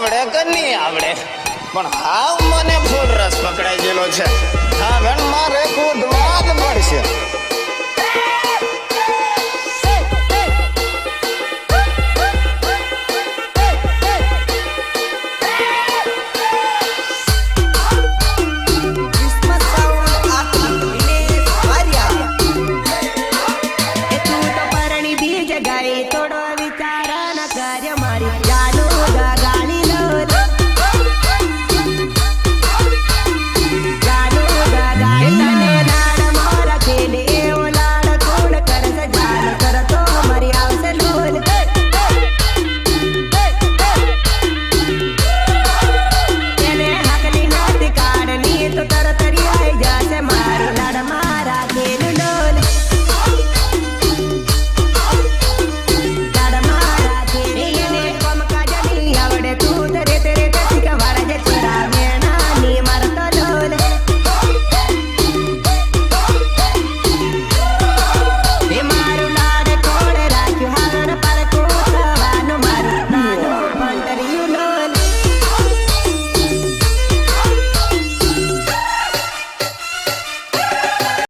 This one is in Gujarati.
આવડે કે નહીં આવડે? પણ હાવ મને ફૂલ રસ પકડાઈ ગયેલો છે. હા બેન મારે